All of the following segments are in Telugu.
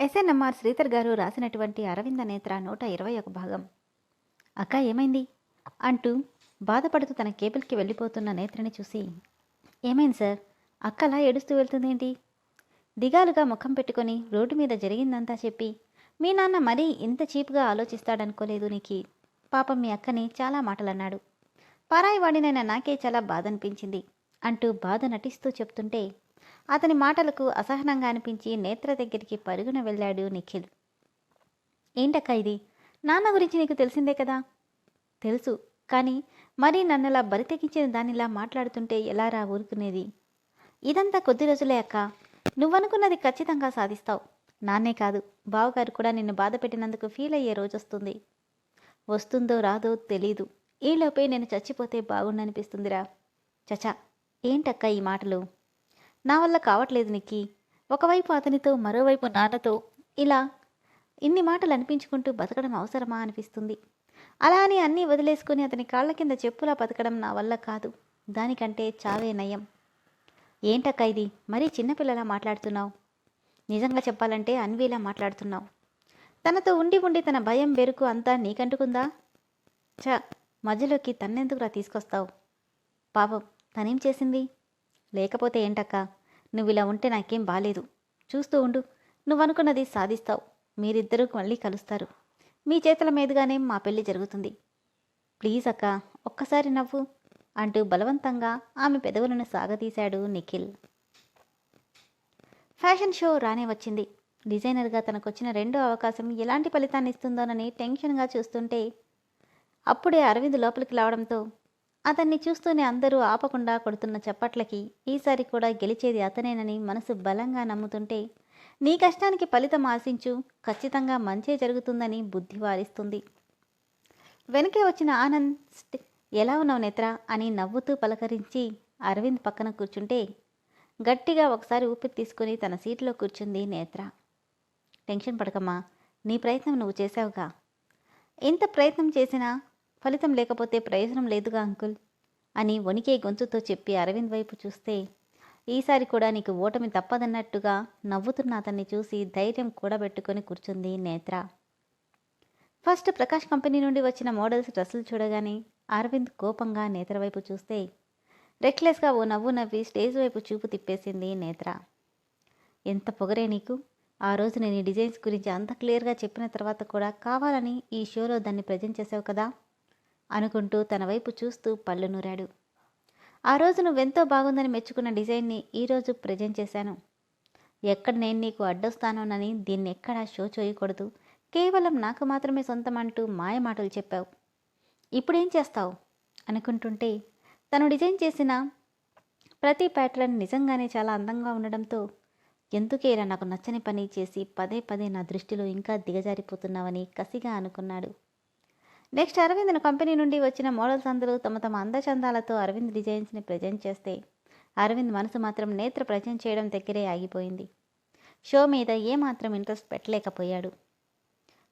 ఎస్ఎన్ఎంఆర్ శ్రీధర్ గారు రాసినటువంటి అరవింద నేత్ర నూట ఇరవై ఒక భాగం. అక్క ఏమైంది? అంటూ బాధపడుతూ తన కేబుల్కి వెళ్ళిపోతున్న నేత్రని చూసి ఏమైంది సార్? అక్కలా ఏడుస్తూ వెళ్తుందేంటి? దిగాలుగా ముఖం పెట్టుకొని రోడ్డు మీద జరిగిందంతా చెప్పి మీ నాన్న మరీ ఇంత చీప్గా ఆలోచిస్తాడనుకోలేదు నీకి? పాపం మీ అక్కని చాలా మాటలన్నాడు. పరాయి వాడినైనా నాకే చాలా బాధ అనిపించింది అంటూ బాధ నటిస్తూ చెప్తుంటే అతని మాటలకు అసహనంగా అనిపించి నేత్ర దగ్గరికి పరుగున వెళ్ళాడు నిఖిల్. ఏంటక్క ఇది? నాన్న గురించి నీకు తెలిసిందే కదా? తెలుసు కానీ మరీ నన్నలా బరితెగించిన దానిలా మాట్లాడుతుంటే ఎలా రా ఊరుకునేది? ఇదంతా కొద్ది రోజులే అక్క. నువ్వనుకున్నది ఖచ్చితంగా సాధిస్తావు. నాన్నే కాదు బావగారు కూడా నిన్ను బాధ పెట్టినందుకు ఫీల్ అయ్యే రోజు వస్తుంది వస్తుందో రాదో తెలీదు. ఈలోపే నేను చచ్చిపోతే బాగుండనిపిస్తుందిరా. చచా ఏంటక్క ఈ మాటలు? నా వల్ల కావట్లేదు నిక్కి. ఒకవైపు అతనితో మరోవైపు నాన్నతో ఇలా ఇన్ని మాటలు అనిపించుకుంటూ బతకడం అవసరమా అనిపిస్తుంది. అలా అని అన్నీ వదిలేసుకుని అతని కాళ్ళ కింద చెప్పులా బతకడం నా వల్ల కాదు. దానికంటే చావే నయం. ఏంటక్క ఇది? మరీ చిన్నపిల్లలా మాట్లాడుతున్నావు? నిజంగా చెప్పాలంటే అన్వీలా మాట్లాడుతున్నావు. తనతో ఉండి ఉండి తన భయం బెరుకు అంతా నీకంటుకుందా? చ మధ్యలోకి తన్నెందుకురా తీసుకొస్తావు? పాపం తనేం చేసింది? లేకపోతే ఏంటక్కా? నువ్వు ఇలా ఉంటే నాకేం బాలేదు. చూస్తూ ఉండు. నువ్వనుకున్నది సాధిస్తావు. మీరిద్దరూ మళ్ళీ కలుస్తారు. మీ చేతుల మీదుగానే మా పెళ్ళి జరుగుతుంది. ప్లీజ్ అక్క ఒక్కసారి నవ్వు అంటూ బలవంతంగా ఆమె పెదవులను సాగతీశాడు నిఖిల్. ఫ్యాషన్ షో రానే వచ్చింది. డిజైనర్గా తనకొచ్చిన రెండో అవకాశం ఎలాంటి ఫలితాన్ని ఇస్తుందోనని టెన్షన్గా చూస్తుంటే అప్పుడే అరవింద్ లోపలికి రావడంతో అతన్ని చూస్తూనే అందరూ ఆపకుండా కొడుతున్న చప్పట్లకి ఈసారి కూడా గెలిచేది అతనేనని మనసు బలంగా నమ్ముతుంటే నీ కష్టానికి ఫలితం ఆశించు ఖచ్చితంగా మంచే జరుగుతుందని బుద్ధి వారిస్తుంది. వెనకే వచ్చిన ఆనంద్ ఎలా ఉన్నావు నేత్ర? అని నవ్వుతూ పలకరించి అరవింద్ పక్కన కూర్చుంటే గట్టిగా ఒకసారి ఊపిరి తీసుకుని తన సీట్లో కూర్చుంది నేత్ర. టెన్షన్ పడకమ్మా నీ ప్రయత్నం నువ్వు చేసావుగా ఎంత ప్రయత్నం చేసినా ఫలితం లేకపోతే ప్రయోజనం లేదుగా అంకుల్. అని వణికే గొంతుతో చెప్పి అరవింద్ వైపు చూస్తే ఈసారి కూడా నీకు ఓటమి తప్పదన్నట్టుగా నవ్వుతున్న అతన్ని చూసి ధైర్యం కూడబెట్టుకొని కూర్చుంది నేత్ర. ఫస్ట్ ప్రకాష్ కంపెనీ నుండి వచ్చిన మోడల్స్ డ్రెస్సులు చూడగానే అరవింద్ కోపంగా నేత్ర వైపు చూస్తే రెక్లెస్గా ఓ నవ్వు నవ్వి స్టేజ్ వైపు చూపు తిప్పేసింది నేత్ర. ఎంత పొగరే నీకు? ఆ రోజు నేను ఈ డిజైన్స్ గురించి అంత క్లియర్గా చెప్పిన తర్వాత కూడా కావాలని ఈ షోలో దాన్ని ప్రజెంట్ చేసావు కదా? అనుకుంటూ తన వైపు చూస్తూ పళ్ళు నూరాడు. ఆ రోజు నువ్వెంతో బాగుందని మెచ్చుకున్న డిజైన్ని ఈరోజు ప్రజెంట్ చేశాను. ఎక్కడ నేను నీకు అడ్డొస్తానోనని దీన్ని ఎక్కడా షో చేయకూడదు. కేవలం నాకు మాత్రమే సొంతం అంటూ మాయ మాటలు చెప్పావు. ఇప్పుడేం చేస్తావు? అనుకుంటుంటే తను డిజైన్ చేసిన ప్రతి ప్యాటర్న్ నిజంగానే చాలా అందంగా ఉండడంతో ఎందుకేరా నాకు నచ్చని పని చేసి పదే పదే నా దృష్టిలో ఇంకా దిగజారిపోతున్నావని కసిగా అనుకున్నాడు. నెక్స్ట్ అరవింద్ను కంపెనీ నుండి వచ్చిన మోడల్స్ అందరూ తమ తమ అందచందాలతో అరవింద్ డిజైన్స్ని ప్రజెంట్ చేస్తే అరవింద్ మనసు మాత్రం నేత్ర ప్రజెంట్ చేయడం దగ్గరే ఆగిపోయింది. షో మీద ఏమాత్రం ఇంట్రెస్ట్ పెట్టలేకపోయాడు.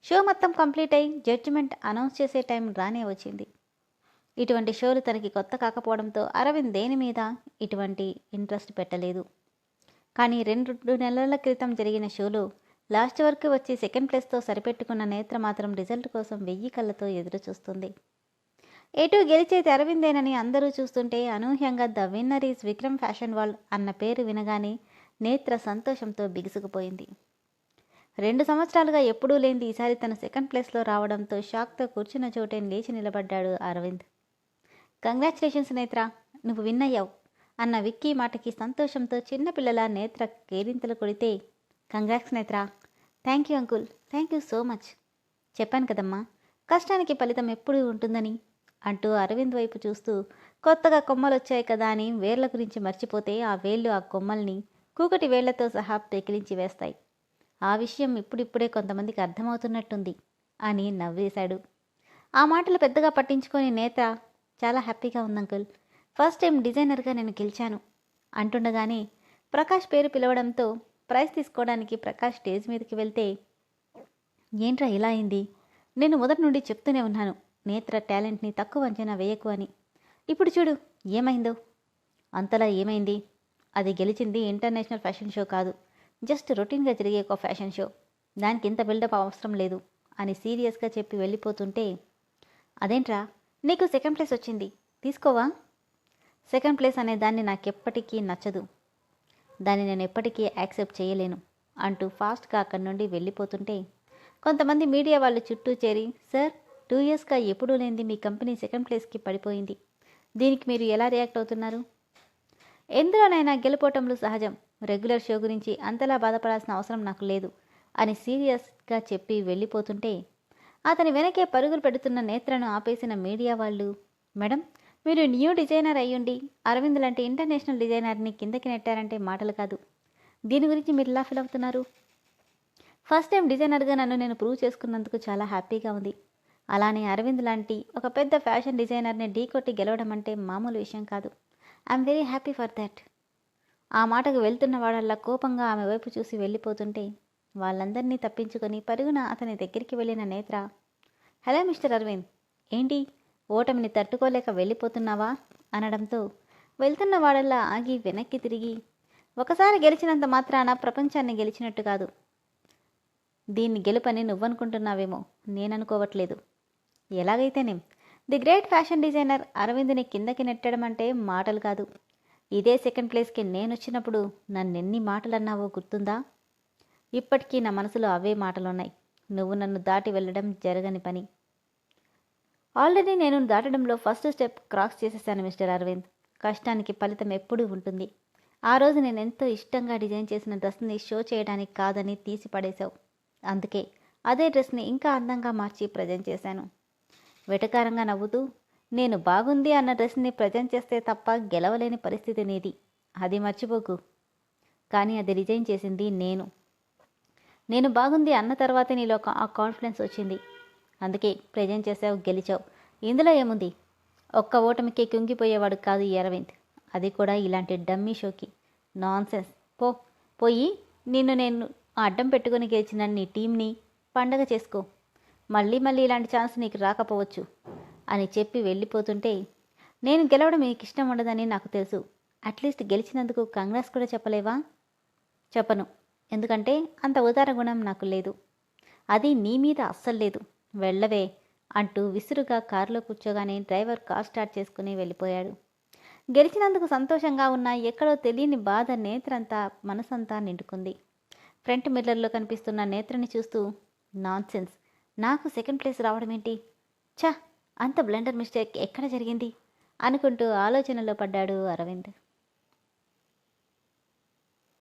షో మొత్తం కంప్లీట్ అయి జడ్జిమెంట్ అనౌన్స్ చేసే టైం రానే వచ్చింది. ఇటువంటి షోలు తనకి కొత్త కాకపోవడంతో అరవింద్ దేని మీద ఇటువంటి ఇంట్రెస్ట్ పెట్టలేదు. కానీ రెండు నెలల క్రితం జరిగిన షోలో లాస్ట్ వరకు వచ్చి సెకండ్ ప్లేస్తో సరిపెట్టుకున్న నేత్ర మాత్రం రిజల్ట్ కోసం వెయ్యి కళ్ళతో ఎదురు చూస్తుంది ఎటు గెలిచేది అరవిందేనని అందరూ చూస్తుంటే అనూహ్యంగా the winner is Vikram fashion wall అన్న పేరు వినగానే నేత్ర సంతోషంతో బిగుసుకుపోయింది. రెండు సంవత్సరాలుగా ఎప్పుడూ లేనిది ఈసారి తన సెకండ్ ప్లేస్లో రావడంతో షాక్తో కూర్చున్న చోటే లేచి నిలబడ్డాడు అరవింద్. కంగ్రాచులేషన్స్ నేత్ర నువ్వు విన్ అన్న విక్కీ మాటకి సంతోషంతో చిన్నపిల్లల నేత్ర కేరింతలు కొడితే congrats Netra thank you uncle. Thank you so much. చెప్పాను కదమ్మా. కష్టానికి ఫలితం ఎప్పుడూ ఉంటుందని? అంటూ అరవింద్ వైపు చూస్తూ కొత్తగా కొమ్మలు వచ్చాయి కదా అని వేర్ల గురించి మర్చిపోతే ఆ వేళ్ళు ఆ కొమ్మల్ని కూకటి వేళ్ళతో సహా పెకిలించి వేస్తాయి. ఆ విషయం ఇప్పుడిప్పుడే కొంతమందికి అర్థమవుతున్నట్టుంది అని నవ్వేశాడు. ఆ మాటలు పెద్దగా పట్టించుకొని నేత చాలా హ్యాపీగా ఉంది అంకుల్. ఫస్ట్ టైం డిజైనర్గా నేను గెలిచాను. అంటుండగానే ప్రకాష్ పేరు పిలవడంతో ప్రైజ్ తీసుకోవడానికి ప్రకాష్ స్టేజ్ మీదకి వెళ్తే ఏంట్రా ఇలా అయింది? నేను మొదటి నుండి చెప్తూనే ఉన్నాను నేత్ర టాలెంట్ని తక్కువ అంచనా వేయకు అని. ఇప్పుడు చూడు ఏమైందో? అంతలా ఏమైంది? అది గెలిచింది ఇంటర్నేషనల్ ఫ్యాషన్ షో కాదు జస్ట్ రొటీన్గా జరిగే ఒక ఫ్యాషన్ షో. దానికి ఇంత బిల్డప్ అవసరం లేదు అని సీరియస్గా చెప్పి వెళ్ళిపోతుంటే అదేంట్రా? నీకు సెకండ్ ప్లేస్ వచ్చింది. తీసుకోవా? సెకండ్ ప్లేస్ అనే దాన్ని నాకెప్పటికీ నచ్చదు. దాన్ని నేను ఎప్పటికీ యాక్సెప్ట్ చేయలేను అంటూ ఫాస్ట్గా అక్కడి నుండి వెళ్ళిపోతుంటే కొంతమంది మీడియా వాళ్ళు చుట్టూ చేరి సార్ టూ ఇయర్స్గా ఎప్పుడూ లేనిది మీ కంపెనీ సెకండ్ ప్లేస్కి పడిపోయింది. దీనికి మీరు ఎలా రియాక్ట్ అవుతున్నారు? ఎందులోనైనా గెలుపోవటంలో సహజం. రెగ్యులర్ షో గురించి అంతలా బాధపడాల్సిన అవసరం నాకు లేదు అని సీరియస్గా చెప్పి వెళ్ళిపోతుంటే అతని వెనకే పరుగులు పెడుతున్న నేత్రను ఆపేసిన మీడియా వాళ్ళు మేడం మీరు న్యూ డిజైనర్ అయ్యుండి అరవింద్ లాంటి ఇంటర్నేషనల్ డిజైనర్ని కిందకి నెట్టారంటే మాటలు కాదు. దీని గురించి మీరు ఎలా ఫీల్ అవుతున్నారు? ఫస్ట్ టైం డిజైనర్గా నన్ను నేను ప్రూవ్ చేసుకున్నందుకు చాలా హ్యాపీగా ఉంది. అలానే అరవింద్ లాంటి ఒక పెద్ద ఫ్యాషన్ డిజైనర్ని ఢీకొట్టి గెలవడం అంటే మామూలు విషయం కాదు. I'm very happy for that. ఆ మాటకు వెళ్తున్న వాడల్లా కోపంగా ఆమె వైపు చూసి వెళ్ళిపోతుంటే వాళ్ళందరినీ తప్పించుకొని పరుగున అతని దగ్గరికి వెళ్ళిన నేత్ర హలో మిస్టర్ అరవింద్ ఏంటి? ఓటమిని తట్టుకోలేక వెళ్ళిపోతున్నావా? అనడంతో వెళ్తున్న వాడల్లా ఆగి వెనక్కి తిరిగి ఒకసారి గెలిచినంత మాత్రాన ప్రపంచాన్ని గెలిచినట్టు కాదు. దీన్ని గెలుపని నువ్వనుకుంటున్నావేమో నేననుకోవట్లేదు. ఎలాగైతేనేం? ది గ్రేట్ ఫ్యాషన్ డిజైనర్ అరవింద్ని కిందకి నెట్టడం అంటే మాటలు కాదు. ఇదే సెకండ్ ప్లేస్కి నేను వచ్చినప్పుడు నన్నెన్ని మాటలు అన్నావో గుర్తుందా? ఇప్పటికీ నా మనసులో అవే మాటలున్నాయి. నువ్వు నన్ను దాటి వెళ్ళడం జరగని పని. ఆల్రెడీ నేను దాటడంలో ఫస్ట్ స్టెప్ క్రాస్ చేసేసాను మిస్టర్ అరవింద్. కష్టానికి ఫలితం ఎప్పుడూ ఉంటుంది. ఆ రోజు నేను ఎంతో ఇష్టంగా డిజైన్ చేసిన డ్రెస్ని షో చేయడానికి కాదని తీసి పడేశావు. అందుకే అదే డ్రెస్ని ఇంకా అందంగా మార్చి ప్రజెంట్ చేశాను. వెటకారంగా నవ్వుతూ నేను బాగుంది అన్న డ్రెస్ని ప్రజెంట్ చేస్తే తప్ప గెలవలేని పరిస్థితి నీది. అది మర్చిపోకు. కానీ అది డిజైన్ చేసింది నేను. నేను బాగుంది అన్న తర్వాత నీలో ఒక- ఆ కాన్ఫిడెన్స్ వచ్చింది. అందుకే ప్రజెంట్ చేసావు గెలిచావు. ఇందులో ఏముంది? ఒక్క ఓటమికి కుంగిపోయేవాడు కాదు అరవింద్. అది కూడా ఇలాంటి డమ్మీ షోకి. నాన్ సెన్స్ పో పోయి నిన్ను నేను అడ్డం పెట్టుకొని గెలిచిన నీ టీంని పండగ చేసుకో. మళ్ళీ మళ్ళీ ఇలాంటి ఛాన్స్ నీకు రాకపోవచ్చు అని చెప్పి వెళ్ళిపోతుంటే నేను గెలవడం మీకు ఇష్టం ఉండదని నాకు తెలుసు. అట్లీస్ట్ గెలిచినందుకు కంగ్రెస్ కూడా చెప్పలేవా? చెప్పను. ఎందుకంటే అంత ఉదార గుణం నాకు లేదు. అది నీ మీద అస్సలు లేదు. వెళ్ళవే అంటూ విసురుగా కారులో కూర్చోగానే డ్రైవర్ కార్ స్టార్ట్ చేసుకుని వెళ్ళిపోయాడు. గెలిచినందుకు సంతోషంగా ఉన్న ఎక్కడో తెలియని బాధ నేత్రంతా మనసంతా నిండుకుంది. ఫ్రంట్ మిర్రర్లో కనిపిస్తున్న నేత్రని చూస్తూ నాన్ సెన్స్ నాకు సెకండ్ ప్లేస్ రావడం ఏంటి? ఛా! అంత బ్లెండర్ మిస్టేక్ ఎక్కడ జరిగింది? అనుకుంటూ ఆలోచనలో పడ్డాడు అరవింద్.